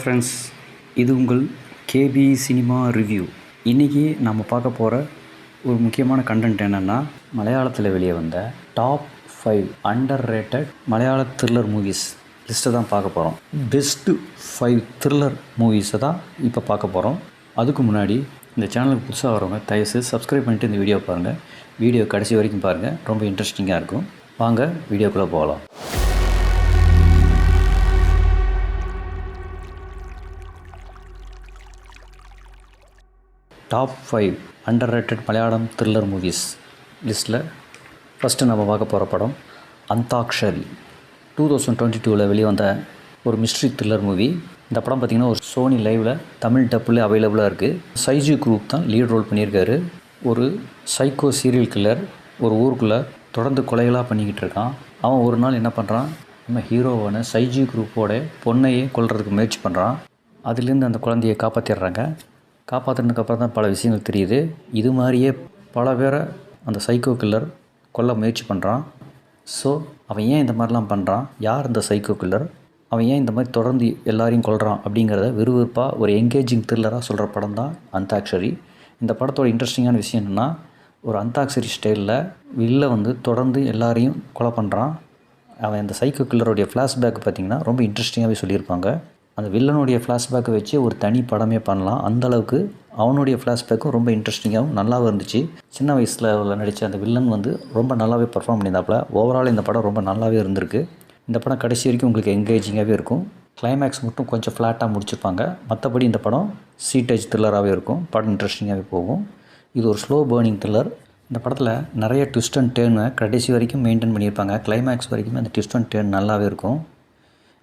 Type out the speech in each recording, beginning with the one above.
Friends இது உங்கள் KP cinema review இன்றைக்கி நம்ம பார்க்க போகிற ஒரு முக்கியமான கண்டென்ட் என்னென்னா மலையாளத்தில் வெளியே வந்த டாப் ஃபைவ் அண்டர் ரேட்டட் மலையாள த்ரில்லர் மூவிஸ் லிஸ்ட்டை தான் பார்க்க போகிறோம் பெஸ்ட்டு ஃபைவ் த்ரில்லர் மூவிஸை தான் இப்போ பார்க்க போகிறோம் அதுக்கு முன்னாடி இந்த சேனலுக்கு புதுசாக வரவங்க தயவுசெய்து சப்ஸ்கிரைப் பண்ணிவிட்டு இந்த வீடியோ பாருங்கள் வீடியோ கடைசி வரைக்கும் பாருங்கள் ரொம்ப இன்ட்ரெஸ்டிங்காக இருக்கும். வாங்க வீடியோக்குள்ளே போகலாம் top five underrated Malayalam thriller movies லிஸ்ட்டில் ஃபஸ்ட்டு நம்ம பார்க்க போகிற படம் அந்தாக்ஷரி டூ தௌசண்ட் டுவெண்ட்டி டூவில் வெளிவந்த ஒரு மிஸ்ட்ரி த்ரில்லர் மூவி இந்த படம் பார்த்திங்கன்னா ஒரு சோனி லைவில் தமிழ் டப்பில் அவைலபிளாக இருக்குது சைஜி குரூப் தான் லீட் ரோல் பண்ணியிருக்காரு. ஒரு சைக்கோ சீரியல் கில்லர் ஒரு ஊருக்குள்ளே தொடர்ந்து கொலைகளாக பண்ணிக்கிட்டு இருக்கான். அவன் ஒரு நாள் என்ன பண்ணுறான் நம்ம ஹீரோவான சைஜி குரூப்போட பொண்ணையே கொள்றதுக்கு முயற்சி பண்ணுறான் அதுலேருந்து அந்த குழந்தையை காப்பாற்றிடுறாங்க காப்பாற்றினதுக்கப்புறம் தான் பல விஷயங்கள் தெரியுது. இது மாதிரியே பல பேரை அந்த சைக்கோ கில்லர் கொல்ல முயற்சி பண்ணுறான் ஸோ அவன் ஏன் இந்த மாதிரிலாம் பண்ணுறான் யார் இந்த சைக்கோ கில்லர் அவன் ஏன் இந்த மாதிரி தொடர்ந்து எல்லாரையும் கொள்கிறான் அப்படிங்கிறத விறுவிறுப்பாக ஒரு என்கேஜிங் த்ரில்லராக சொல்கிற படம் தான் அந்தாக்ஷரி இந்த படத்தோட இன்ட்ரெஸ்டிங்கான விஷயம் என்னென்னா ஒரு அந்தாக்ஷரி ஸ்டைலில் வில்ல வந்து தொடர்ந்து எல்லாரையும் கொலை பண்ணுறான் அவன் அந்த சைக்கோ கில்லருடைய ஃப்ளாஷ்பேக் பார்த்திங்கன்னா ரொம்ப இன்ட்ரெஸ்டிங்காகவே சொல்லியிருப்பாங்க. அந்த வில்லனுடைய ஃப்ளாஷ்பேக்கை வச்சு ஒரு தனி படமே பண்ணலாம். அந்த அளவுக்கு அவனுடைய ஃப்ளாஷ்பேக்கும் ரொம்ப இன்ட்ரெஸ்டிங்காகவும் நல்லாவும் இருந்துச்சு. சின்ன வயசில் நடித்த அந்த வில்லன் வந்து ரொம்ப நல்லாவே பர்ஃபார்ம் பண்ணியிருந்தாப்புல. ஓவரால் இந்த படம் ரொம்ப நல்லாவே இருந்திருக்கு. இந்த படம் கடைசி வரைக்கும் உங்களுக்கு என்கேஜிங்காகவே இருக்கும். கிளைமேக்ஸ் மட்டும் கொஞ்சம் ஃப்ளாட்டாக முடிச்சிருப்பாங்க. மற்றபடி இந்த படம் சீட்டேஜ் த்ரில்லராகவே இருக்கும். படம் இன்ட்ரெஸ்டிங்காகவே போகும். இது ஒரு ஸ்லோ பேர்னிங் த்ரில்லர் இந்த படத்தில் நிறைய ட்விஸ்ட் அண்ட் டேர்னு கடைசி வரைக்கும் மெயின்டைன் பண்ணியிருப்பாங்க. கிளைமேக்ஸ் வரைக்கும் அந்த ட்விஸ்ட் அண்ட் டேர்ன் நல்லாவே இருக்கும்.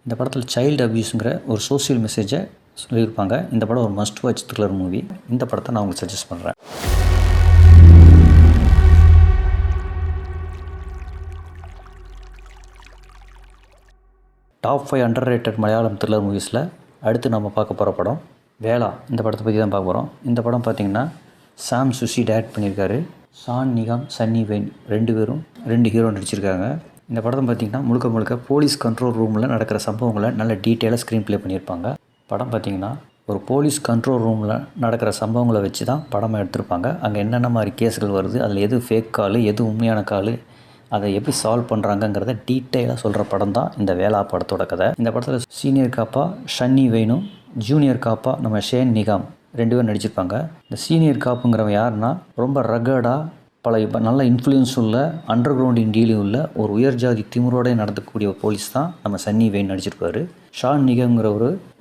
இந்த படத்தில் சைல்டு அப்யூஸுங்கிற ஒரு சோஷியல் மெசேஜை சொல்லியிருப்பாங்க. இந்த படம் ஒரு மஸ்ட் வாட்ச் த்ரில்லர் மூவி இந்த படத்தை நான் உங்களுக்கு சஜஸ்ட் பண்ணுறேன் top five underrated Malayalam thriller மூவிஸில் அடுத்து நம்ம பார்க்க போகிற படம் வேளா. இந்த படத்தை பற்றி தான் பார்க்க போகிறோம் இந்த படம் பார்த்திங்கன்னா சாம் சுஷி டேரக்ட் பண்ணியிருக்காரு. சான் நிகாம் சன்னி வெயின் ரெண்டு பேரும் ரெண்டு ஹீரோ நடிச்சிருக்காங்க. இந்த படத்தை பார்த்திங்கன்னா முழுக்க முழுக்க போலீஸ் கண்ட்ரோல் ரூமில் நடக்கிற சம்பவங்களை நல்ல டீட்டெயிலாக ஸ்க்ரீன் ப்ளே பண்ணியிருப்பாங்க. படம் பார்த்திங்கன்னா ஒரு போலீஸ் கண்ட்ரோல் ரூமில் நடக்கிற சம்பவங்களை வச்சு தான் படமாக எடுத்திருப்பாங்க. அங்கே என்னென்ன மாதிரி கேஸுகள் வருது அதில் எது ஃபேக் கால் எது உண்மையான கால் அதை எப்படி சால்வ் பண்ணுறாங்கங்கிறத டீட்டெயிலாக சொல்கிற படம் தான் இந்த வேளா படத்தோட கதை. இந்த படத்தில் சீனியர் காப்பா ஷன்னி வேணும் ஜூனியர் காப்பா நம்ம ஷேன் நிகாம் ரெண்டு பேரும் நடிச்சிருப்பாங்க. இந்த சீனியர் காப்புங்கிறவன் யாருன்னா ரொம்ப ரகடாக பல இப்போ நல்ல இன்ஃப்ளூயன்ஸ் உள்ள அண்டர் கிரவுண்ட் இண்டியிலும் உள்ள ஒரு உயர் ஜாதி திமுறோட நடத்தக்கூடிய ஒரு போலீஸ் தான் நம்ம சன்னி வெயின் நடிச்சிருப்பாரு. ஷான் நிகங்கிற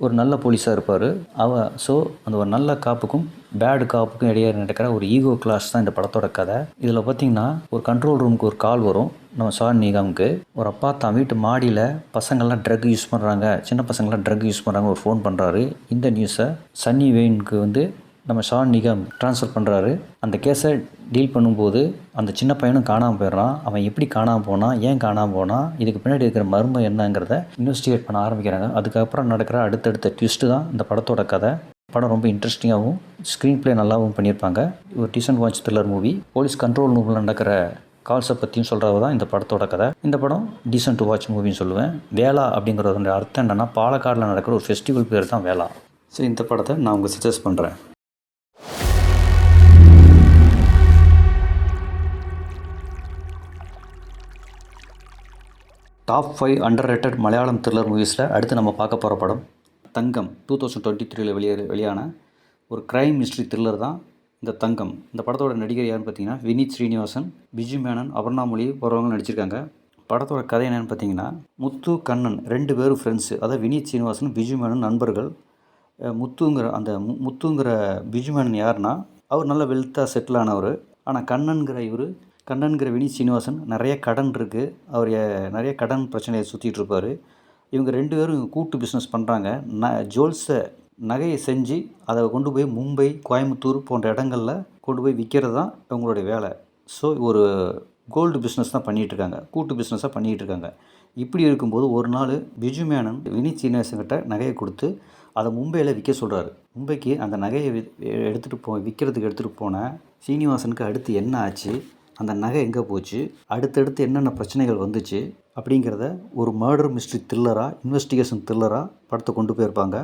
ஒரு நல்ல போலீஸாக இருப்பார். அவ ஸோ அந்த ஒரு நல்ல காப்புக்கும் பேடு காப்புக்கும் இடையே நடக்கிற ஒரு ஈகோ கிளாஸ் தான் இந்த படத்தோட கதை. இதில் பார்த்தீங்கன்னா ஒரு கண்ட்ரோல் ரூமுக்கு ஒரு கால் வரும் நம்ம ஷான் நிகாமுக்கு ஒரு அப்பா தான் வீட்டு மாடியில் பசங்கள்லாம் ட்ரக் யூஸ் பண்ணுறாங்க சின்ன பசங்கள்லாம் ட்ரக் யூஸ் பண்ணுறாங்க ஒரு ஃபோன் பண்ணுறாரு இந்த நியூஸை சன்னி வெயினுக்கு வந்து நம்ம ஷான் நிகம் ட்ரான்ஸ்ஃபர் பண்ணுறாரு அந்த கேஸை டீல் பண்ணும்போது அந்த சின்ன பையனும் காணாமல் போயிடுறான். அவன் எப்படி காணாமல் போனான்? ஏன் காணாமல் போனான்? இதுக்கு பின்னாடி இருக்கிற மர்மம் என்னங்கிறத இன்வெஸ்டிகேட் பண்ண ஆரம்பிக்கிறாங்க. அதுக்கப்புறம் நடக்கிற அடுத்தடுத்த ட்விஸ்ட்டு தான் இந்த படத்தோட கதை. படம் ரொம்ப இன்ட்ரெஸ்டிங்காகவும் ஸ்க்ரீன் ப்ளே நல்லாவும் பண்ணியிருப்பாங்க. ஒரு decent watch thriller movie police control ரூமில் நடக்கிற கால்ஸை பற்றியும் சொல்கிறது தான் இந்த படத்தோட கதை. இந்த படம் டீசன்ட் டு வாட்ச் மூவின்னு சொல்லுவேன். வேளா அப்படிங்கிறதோட அர்த்தம் என்னென்னா பாலக்காடில் நடக்கிற ஒரு ஃபெஸ்டிவல் பேர் தான் வேளா. சரி இந்த படத்தை நான் உங்களுக்கு சஜஸ்ட் பண்ணுறேன் top five underrated Malayalam thriller மூவிஸில் அடுத்து நம்ம பார்க்க போகிற படம் தங்கம். டூ தௌசண்ட் டுவெண்ட்டி த்ரீல வெளியே வெளியான ஒரு க்ரைம் மிஸ்ட்ரி த்ரில்லர் தான் இந்த தங்கம். இந்த படத்தோட நடிகர் யாருன்னு பார்த்தீங்கன்னா வினீத் ஸ்ரீனிவாசன் பிஜு மேனன் அபர்ணாமொழி போகிறவங்க நடிச்சிருக்காங்க. படத்தோட கதை என்னென்னு பார்த்தீங்கன்னா முத்து கண்ணன் ரெண்டு பேரும் ஃப்ரெண்ட்ஸு அதாவது வினீத் ஸ்ரீனிவாசன் பிஜு மேனன் நண்பர்கள். முத்துங்கிற அந்த மு- முத்துங்கிற பிஜு மேனன் யாருன்னா அவர் நல்ல வெல்த்தாக செட்டில் ஆனவர். ஆனால் கண்ணன்கிற இவர் கண்ணன்கிற வினி சீனிவாசன் நிறைய கடன் இருக்குது அவர் நிறைய கடன் பிரச்சனையை சுற்றிட்டு இருப்பார். இவங்க ரெண்டு பேரும் கூட்டு பிஸ்னஸ் பண்ணுறாங்க ந ஜுவல்ஸை நகையை செஞ்சு அதை கொண்டு போய் மும்பை கோயம்புத்தூர் போன்ற இடங்களில் கொண்டு போய் விற்கிறது தான் இவங்களுடைய வேலை. ஸோ ஒரு கோல்டு பிஸ்னஸ் தான் பண்ணிகிட்டு இருக்காங்க. கூட்டு பிஸ்னஸாக பண்ணிகிட்டு இருக்காங்க. இப்படி இருக்கும்போது ஒரு நாள் பிஜு மேனன் வினீத் சீனிவாசன் கிட்ட நகையை கொடுத்து அதை மும்பையில் விற்க சொல்கிறாரு மும்பைக்கு அந்த நகையை எடுத்துகிட்டு போ விற்கிறதுக்கு எடுத்துகிட்டு போன சீனிவாசனுக்கு அடுத்து என்ன ஆச்சு? அந்த நகை எங்கே போச்சு அடுத்தடுத்து என்னென்ன பிரச்சனைகள் வந்துச்சு அப்படிங்கிறத ஒரு மர்டர் மிஸ்ட்ரி த்ரில்லராக இன்வெஸ்டிகேஷன் த்ரில்லராக படத்தை கொண்டு போயிருப்பாங்க.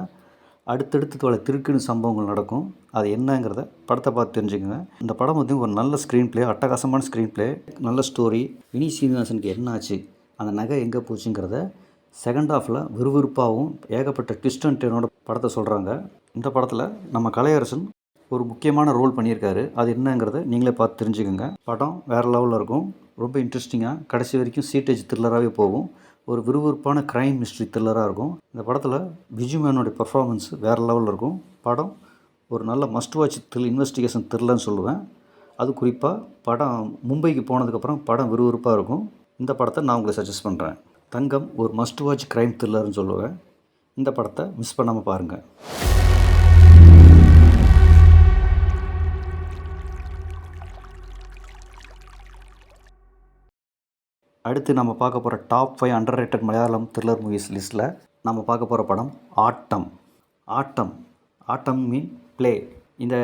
அடுத்தடுத்து பல திருக்குன்னு சம்பவங்கள் நடக்கும். அது என்னங்கிறத படத்தை பார்த்து தெரிஞ்சுக்கோங்க. இந்த படம் வந்து ஒரு நல்ல ஸ்க்ரீன் ப்ளே அட்டகாசமான ஸ்க்ரீன் ப்ளே நல்ல ஸ்டோரி வினி சீனிவாசனுக்கு என்ன ஆச்சு அந்த நகை எங்கே போச்சுங்கிறத செகண்ட் ஹாஃபில் விறுவிறுப்பாகவும் ஏகப்பட்ட ட்விஸ்ட் அண்ட் டேனோட படத்தை சொல்கிறாங்க இந்த படத்தில் நம்ம கலையரசன் ஒரு முக்கியமான ரோல் பண்ணியிருக்காரு. அது என்னங்கிறத நீங்களே பார்த்து தெரிஞ்சுக்கோங்க. படம் வேறு லெவலில் இருக்கும். ரொம்ப இன்ட்ரெஸ்டிங்காக கடைசி வரைக்கும் சீட்டேஜ் த்ரில்லராகவே போகும். ஒரு விறுவிறுப்பான க்ரைம் மிஸ்ட்ரி த்ரில்லராக இருக்கும். இந்த படத்தில் பிஜு மேனோடைய பர்ஃபார்மன்ஸ் வேறு லெவலில் இருக்கும். படம் ஒரு நல்ல மஸ்ட் வாட்ச் த்ரில் இன்வெஸ்டிகேஷன் த்ரில்லர்னு சொல்லுவேன். அது குறிப்பாக படம் மும்பைக்கு போனதுக்கப்புறம் படம் விறுவிறுப்பாக இருக்கும். இந்த படத்தை நான் உங்களுக்கு சஜஸ்ட் பண்ணுறேன் தங்கம் ஒரு மஸ்ட் வாட்ச் க்ரைம் த்ரில்லர்னு சொல்லுவேன். இந்த படத்தை மிஸ் பண்ணாமல் பாருங்கள் அடுத்து நம்ம பார்க்க போகிற top five underrated Malayalam thriller movies லிஸ்ட்டில் நம்ம பார்க்க போகிற படம் ஆட்டம். ஆட்டம். ஆட்டம் மீன் ப்ளே இந்த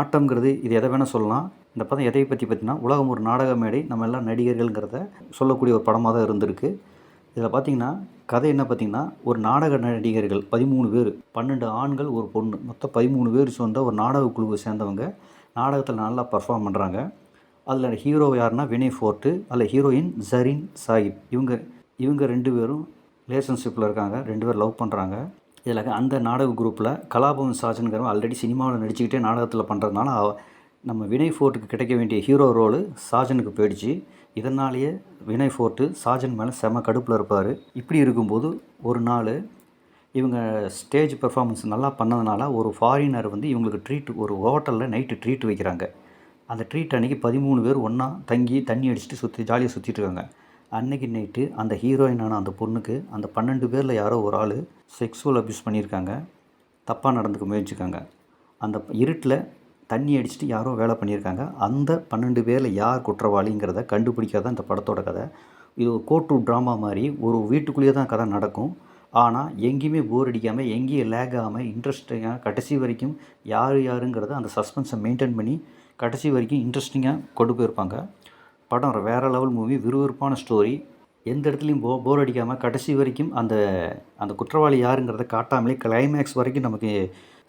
ஆட்டம்ங்கிறது இது எதை வேணால் சொல்லலாம். இந்த படம் எதை பற்றி பார்த்தீங்கன்னா உலகம் ஒரு நாடக மேடை நம்ம எல்லாம் நடிகர்கள்ங்கிறத சொல்லக்கூடிய ஒரு படமாக தான் இருந்திருக்கு. இதில் பார்த்தீங்கன்னா கதை என்ன பார்த்தீங்கன்னா ஒரு நாடக நடிகர்கள் பதிமூணு பேர் பன்னெண்டு ஆண்கள் ஒரு பொண்ணு. மொத்தம் பதிமூணு பேர் சொந்த ஒரு நாடக குழுவை சேர்ந்தவங்க. நாடகத்தில் நல்லா பர்ஃபார்ம் பண்ணுறாங்க அதில் ஹீரோ யாருன்னா வினய் ஃபோர்ட்டு அதில் ஹீரோயின் ஜரீன் சாஹிப் இவங்க இவங்க ரெண்டு பேரும் ரிலேஷன்ஷிப்பில் இருக்காங்க ரெண்டு பேரும் லவ் பண்ணுறாங்க இதில் அந்த நாடக குரூப்பில் கலாபவன் சாஜன்கிறவன் ஆல்ரெடி சினிமாவில் நடிச்சுக்கிட்டே நாடகத்தில் பண்ணுறதுனால நம்ம வினய் ஃபோர்ட்டுக்கு கிடைக்க வேண்டிய ஹீரோ ரோலு சாஜனுக்கு போயிடுச்சு. இதனாலேயே வினய் ஃபோர்ட்டு சாஜன் மேலே செம கடுப்பில் இருப்பார். இப்படி இருக்கும்போது ஒரு நாள் இவங்க ஸ்டேஜ் பெர்ஃபார்மன்ஸ் நல்லா பண்ணதுனால ஒரு ஃபாரினர் வந்து இவங்களுக்கு ட்ரீட் ஒரு ஹோட்டலில் நைட்டு ட்ரீட் வைக்கிறாங்க. அந்த ட்ரீட் அன்றைக்கி பதிமூணு பேர் ஒன்றா தங்கி தண்ணி அடிச்சுட்டு சுற்றி ஜாலியாக சுற்றிட்டு இருக்காங்க அன்னைக்கு நைட்டு அந்த ஹீரோயினான அந்த பொண்ணுக்கு அந்த பன்னெண்டு பேரில் யாரோ ஒரு ஆள் செக்ஸுவல் அப்யூஸ் பண்ணியிருக்காங்க. தப்பாக நடந்துக்க முயற்சிக்காங்க. அந்த இருட்டில் தண்ணி அடிச்சுட்டு யாரோ வேலை பண்ணியிருக்காங்க. அந்த பன்னெண்டு பேரில் யார் குற்றவாளிங்கிறத கண்டுபிடிக்காத இந்த படத்தோட கதை. இது ஒரு கோட்டு ட்ராமா மாதிரி ஒரு வீட்டுக்குள்ளேயே தான் கதை நடக்கும். ஆனால் எங்கேயுமே போர் அடிக்காமல் எங்கேயும் லேக் ஆகாமல் இன்ட்ரெஸ்டிங்காக கடைசி வரைக்கும் யார் யாருங்கிறத அந்த சஸ்பென்ஸை மெயின்டைன் பண்ணி கடைசி வரைக்கும் இன்ட்ரெஸ்டிங்காக கொண்டு போயிருப்பாங்க. படம் வேறு லெவல் மூவி விறுவிறுப்பான ஸ்டோரி எந்த இடத்துலையும் போ போர் அடிக்காமல் கடைசி வரைக்கும் அந்த அந்த குற்றவாளி யாருங்கிறத காட்டாமலே கிளைமேக்ஸ் வரைக்கும் நமக்கு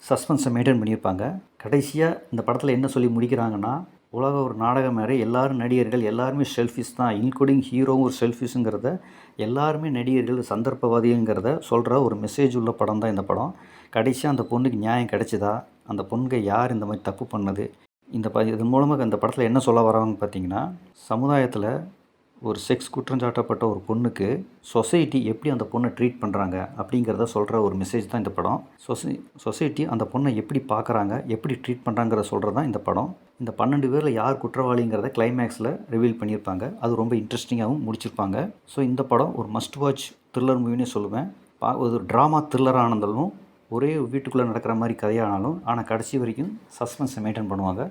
சஸ்பென்ஸை மெயின்டைன் பண்ணியிருப்பாங்க. கடைசியாக இந்த படத்தில் என்ன சொல்லி முடிக்கிறாங்கன்னா உலக ஒரு நாடகம் மாதிரி எல்லாரும் நடிகர்கள் எல்லாருமே செல்ஃபிஷ் தான் இன்க்ளூடிங் ஹீரோவும் ஒரு செல்ஃபிஷுங்கிறத எல்லாருமே நடிகர்கள் சந்தர்ப்பவாதிங்கிறத சொல்கிற ஒரு மெசேஜ் உள்ள படம் தான் இந்த படம். கடைசியாக அந்த பொண்ணுக்கு நியாயம் கிடைச்சிதா? அந்த பொண்ணுக்கு யார்? இந்த மாதிரி தப்பு பண்ணது? இந்த ப இதன் மூலமாக இந்த படத்தில் என்ன சொல்ல வராங்க பார்த்தீங்கன்னா சமுதாயத்தில் ஒரு செக்ஸ் குற்றஞ்சாட்டப்பட்ட ஒரு பொண்ணுக்கு சொசைட்டி எப்படி அந்த பொண்ணை ட்ரீட் பண்ணுறாங்க அப்படிங்கிறத சொல்கிற ஒரு மெசேஜ் தான் இந்த படம். சொசை சொசைட்டி அந்த பொண்ணை எப்படி பார்க்குறாங்க எப்படி ட்ரீட் பண்ணுறாங்கிறத சொல்கிறது தான் இந்த படம். இந்த பன்னெண்டு பேரில் யார் குற்றவாளிங்கிறத கிளைமேக்ஸில் ரிவீல் பண்ணியிருப்பாங்க. அது ரொம்ப இன்ட்ரெஸ்டிங்காகவும் முடிச்சிருப்பாங்க. ஸோ இந்த படம் ஒரு மஸ்ட் வாட்ச் த்ரில்லர் மூவினே சொல்லுவேன். பா ஒரு ட்ராமா த்ரில்லரானதாலும் ஒரே வீட்டுக்குள்ளே நடக்கிற மாதிரி கதையானாலும் ஆனால் கடைசி வரைக்கும் சஸ்பென்ஸை மெயின்டைன் பண்ணுவாங்க.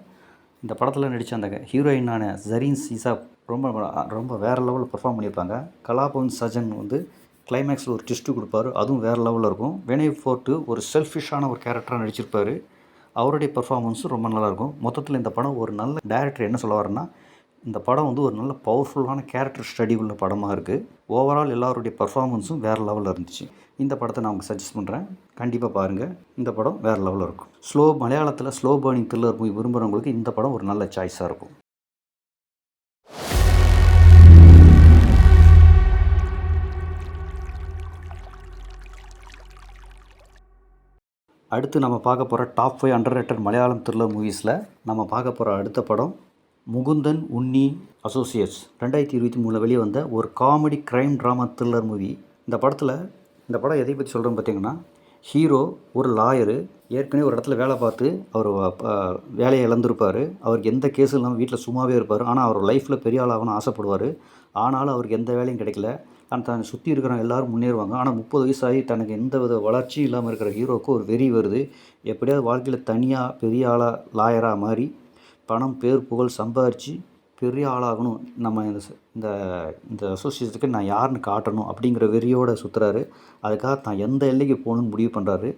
இந்த படத்தில் நடித்த அந்த ஹீரோயினான ஜரீன் சீசா ரொம்ப ரொம்ப வேறு லெவலில் பெர்ஃபார்ம் பண்ணியிருப்பாங்க. கலாபவன் சஜன் வந்து கிளைமேக்ஸில் ஒரு ட்விஸ்ட்டு கொடுப்பாரு. அதுவும் வேறு லெவலில் இருக்கும். வினய் ஃபோர்ட்டு ஒரு செல்ஃபிஷான ஒரு கேரக்டராக நடிச்சிருப்பார். அவருடைய பெர்ஃபார்மன்ஸும் ரொம்ப நல்லாயிருக்கும். மொத்தத்தில் இந்த படம் ஒரு நல்ல டேரக்டர் என்ன சொல்ல வரேன்னா இந்த படம் வந்து ஒரு நல்ல பவர்ஃபுல்லான கேரக்டர் ஸ்டடி உள்ள படமாக இருக்குது ஓவரால் எல்லாருடைய பர்ஃபார்மன்ஸும் வேறு லெவலில் இருந்துச்சு. இந்த படத்தை நான் உங்களுக்கு சஜஸ்ட் பண்ணுறேன் கண்டிப்பாக பாருங்கள் இந்த படம் வேறு லெவலில் இருக்கும். ஸ்லோ மலையாளத்தில் ஸ்லோ பேர்னிங் த்ரில்லர் மூவி விரும்புகிறவங்களுக்கு இந்த படம் ஒரு நல்ல சாய்ஸாக இருக்கும். அடுத்து நம்ம பார்க்க போகிற top five underrated Malayalam thriller மூவிஸில் நம்ம பார்க்க போகிற அடுத்த படம் முகுந்தன் உன்னி அசோசியேட்ஸ் ரெண்டாயிரத்தி இருபத்தி மூணில் வெளியே வந்த ஒரு comedy crime drama thriller movie இந்த படத்தில் இந்த படம் எதை பற்றி சொல்கிறேன்னு பார்த்தீங்கன்னா ஹீரோ ஒரு லாயரு ஏற்கனவே ஒரு இடத்துல வேலை பார்த்து அவர் வேலையை இழந்திருப்பார். அவருக்கு எந்த கேஸும் இல்லாமல் வீட்டில் சும்மாவே இருப்பார். ஆனால் அவர் லைஃப்பில் பெரிய ஆளாகணும்னு ஆசைப்படுவார். ஆனாலும் அவருக்கு எந்த வேலையும் கிடைக்கல. ஆனால் தன்னை சுற்றி இருக்கிறவங்க எல்லாரும் முன்னேறுவாங்க. ஆனால் முப்பது வயசாகி தனக்கு எந்த வித வளர்ச்சியும் இல்லாமல் இருக்கிற ஹீரோவுக்கு ஒரு வெறி வருது. எப்படியாவது வாழ்க்கையில் தனியாக பெரிய ஆளாக லாயராக மாறி பணம் பேர் புகழ் சம்பாரித்து பெரிய ஆளாகணும். நம்ம இந்த இந்த இந்த அசோசியேஷனுக்கு நான் யாருன்னு காட்டணும் அப்படிங்கிற வெறியோட சுற்றுறாரு அதுக்காக தான் எந்த எல்லைக்கு போகணும்னு முடிவு பண்ணுறாரு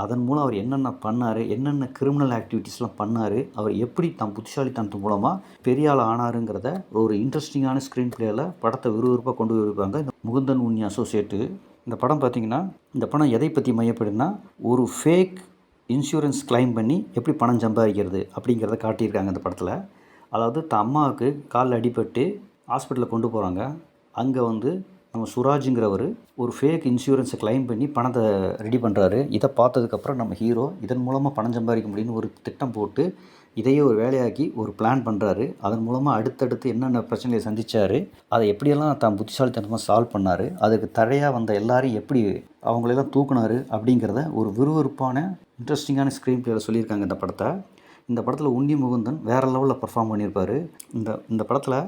அதன் மூலம் அவர் என்னென்ன பண்ணார் என்னென்ன கிரிமினல் ஆக்டிவிட்டீஸ்லாம் பண்ணார் அவர் எப்படி தான் புத்திசாலித்தனத்து மூலமாக பெரிய ஆள் ஆனாருங்கிறத ஒரு இன்ட்ரெஸ்டிங்கான ஸ்க்ரீன் பிளேயில் படத்தை விறுவிறுப்பாக கொண்டு போயிருப்பாங்க. இந்த முகுந்தன் உன்னி அசோசியேட்டு இந்த படம் பார்த்திங்கன்னா இந்த படம் எதை பற்றி மையப்படுதுன்னா ஒரு ஃபேக் இன்சூரன்ஸ் கிளைம் பண்ணி எப்படி பணம் சம்பாதிக்கிறது அப்படிங்கிறத காட்டியிருக்காங்க இந்த படத்தில். அதாவது தன் அம்மாவுக்கு காலில் அடிபட்டு ஹாஸ்பிட்டலில் கொண்டு போகிறாங்க. அங்கே வந்து நம்ம சுராஜுங்கிறவர் ஒரு ஃபேக் இன்சூரன்ஸை கிளைம் பண்ணி பணத்தை ரெடி பண்ணுறாரு இதை பார்த்ததுக்கப்புறம் நம்ம ஹீரோ இதன் மூலமாக பணம் சம்பாதிக்க முடியும்னு ஒரு திட்டம் போட்டு இதையே ஒரு வேலையாக்கி ஒரு பிளான் பண்ணுறாரு அதன் மூலமாக அடுத்தடுத்து என்னென்ன பிரச்சனையை சந்தித்தார் அதை எப்படியெல்லாம் தான் புத்திசாலித்தனமாக சால்வ் பண்ணார் அதுக்கு தடையாக வந்த எல்லாரையும் எப்படி அவங்களெல்லாம் தூக்குனாரு அப்படிங்கிறத ஒரு விறுவிறுப்பான இன்ட்ரெஸ்டிங்கான ஸ்க்ரீன் பிளேயில் சொல்லியிருக்காங்க இந்த படத்தை. இந்த படத்தில் உன்னி முகுந்தன் வேறு லெவலில் பர்ஃபார்ம் பண்ணியிருப்பார். இந்த இந்த படத்தில்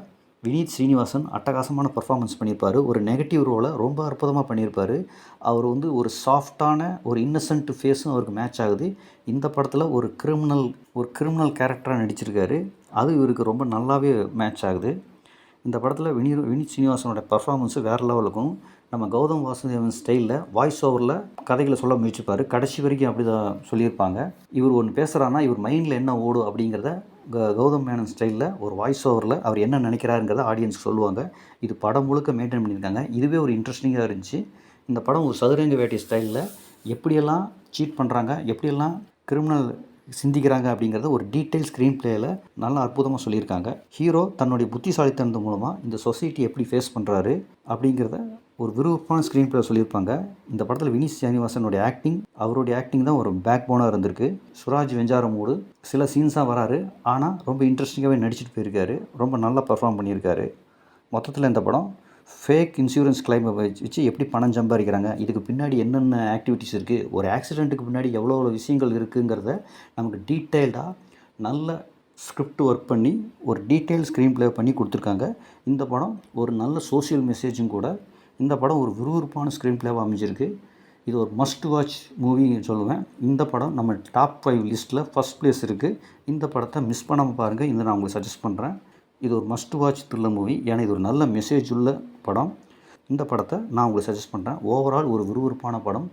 வினீத் ஸ்ரீனிவாசன் அட்டகாசமான பர்ஃபார்மன்ஸ் பண்ணியிருப்பார். ஒரு நெகட்டிவ் ரோலை ரொம்ப அற்புதமாக பண்ணியிருப்பார். அவர் வந்து ஒரு சாஃப்டான ஒரு இன்னசென்ட் ஃபேஸும் அவருக்கு மேட்ச் ஆகுது. இந்த படத்தில் ஒரு கிரிமினல் ஒரு கிரிமினல் கேரக்டராக நடிச்சிருக்காரு. அது இவருக்கு ரொம்ப நல்லாவே மேட்ச் ஆகுது. இந்த படத்தில் வினீர் வினீத் ஸ்ரீனிவாசனோட பர்ஃபார்மன்ஸு வேறு லெவலுக்கும் நம்ம கௌதம் வாசுதேவன் ஸ்டைலில் வாய்ஸ் ஓவரில் கதைகளை சொல்ல முயற்சிப்பார். கடைசி வரைக்கும் அப்படி தான் சொல்லியிருப்பாங்க. இவர் ஒன்று பேசுகிறான்னா இவர் மைண்டில் என்ன ஓடும் அப்படிங்கிறத க கௌதம் மேனன் ஸ்டைலில் ஒரு வாய்ஸ் ஓவரில் அவர் என்ன நினைக்கிறாருங்கிறத ஆடியன்ஸ் சொல்லுவாங்க. இது படம் முழுக்க மெயின்டைன் பண்ணியிருக்காங்க. இதுவே ஒரு இன்ட்ரெஸ்டிங்காக இருந்துச்சு. இந்த படம் ஒரு சதுரங்க வேட்டை ஸ்டைலில் எப்படியெல்லாம் சீட் பண்ணுறாங்க எப்படியெல்லாம் கிரிமினல் சிந்திக்கிறாங்க அப்படிங்கிறத ஒரு டீட்டெயில் ஸ்க்ரீன் பிளேயில் நல்லா அற்புதமாக சொல்லியிருக்காங்க. ஹீரோ தன்னுடைய புத்திசாலித்தனத்து மூலமாக இந்த சொசைட்டி எப்படி ஃபேஸ் பண்ணுறாரு அப்படிங்கிறத ஒரு விறுவிறுப்பான ஸ்க்ரீன் பிளே சொல்லியிருப்பாங்க. இந்த படத்தில் வினி சீனிவாசனுடைய ஆக்டிங் அவருடைய ஆக்டிங் தான் ஒரு பேக் போனாக இருந்திருக்கு. சுராஜ் வெஞ்சாரமூடு சில சீன்ஸாக வராரு. ஆனால் ரொம்ப இன்ட்ரெஸ்டிங்காகவே நடிச்சிட்டு போயிருக்காரு. ரொம்ப நல்லா பர்ஃபார்ம் பண்ணியிருக்காரு. மொத்தத்தில் இந்த படம் ஃபேக் இன்சூரன்ஸ் கிளைமை வச்சு எப்படி பணம் சம்பாதிக்கிறாங்க? இதுக்கு பின்னாடி என்னென்ன ஆக்டிவிட்டீஸ் இருக்குது ஒரு ஆக்சிடெண்ட்டுக்கு பின்னாடி எவ்வளோ எவ்வளோ விஷயங்கள் இருக்குங்கிறத நமக்கு டீட்டெயில்டாக நல்ல ஸ்கிரிப்ட் ஒர்க் பண்ணி ஒரு டீட்டெயில் ஸ்க்ரீன் ப்ளே பண்ணி கொடுத்துருக்காங்க. இந்த படம் ஒரு நல்ல சோஷியல் மெசேஜும் கூட இந்த படம் ஒரு விறுவிறுப்பான ஸ்க்ரீன் பிளேவாக அமைஞ்சிருக்கு. இது ஒரு மஸ்ட் வாட்ச் மூவின்னு சொல்லுவேன். இந்த படம் நம்ம டாப் ஃபைவ் லிஸ்ட்டில் ஃபஸ்ட் ப்ளேஸ் இருக்குது இந்த படத்தை மிஸ் பண்ணாமல் பாருங்கள் இதை நான் உங்களுக்கு சஜஸ்ட் பண்ணுறேன் இது ஒரு மஸ்ட் வாட்ச் த்ரில்லர் மூவி ஏன்னா இது ஒரு நல்ல மெசேஜ் உள்ள படம். இந்த படத்தை நான் உங்களுக்கு சஜஸ்ட் பண்ணுறேன் ஓவரால் ஒரு விறுவிறுப்பான படம்.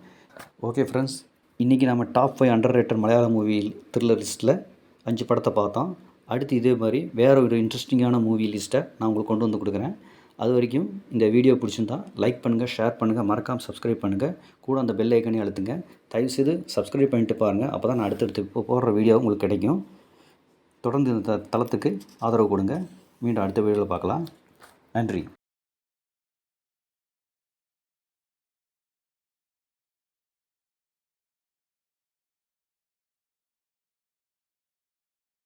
ஓகே ஃப்ரெண்ட்ஸ் இன்றைக்கி நம்ம டாப் ஃபைவ் அண்டர் ரேட்டட் மலையாள மூவி த்ரில்லர் லிஸ்ட்டில் அஞ்சு படத்தை பார்த்தோம். அடுத்து இதே மாதிரி வேறு ஒரு இன்ட்ரெஸ்டிங்கான மூவி லிஸ்ட்டை நான் உங்களுக்கு கொண்டு வந்து கொடுக்குறேன். அது வரைக்கும் இந்த வீடியோ பிடிச்சிருந்தா லைக் பண்ணுங்கள் ஷேர் பண்ணுங்கள் மறக்காமல் சப்ஸ்கிரைப் பண்ணுங்கள் கூட அந்த பெல் ஐக்கனே அழுத்துங்க. தயவுசெய்து சப்ஸ்கிரைப் பண்ணிட்டு பாருங்கள் அப்போ தான் நான் அடுத்தடுத்து இப்போ போடுற வீடியோ உங்களுக்கு கிடைக்கும். தொடர்ந்து இந்த த- தளத்துக்கு ஆதரவு கொடுங்க. மீண்டும் அடுத்த வீடியோவில் பார்க்கலாம். நன்றி.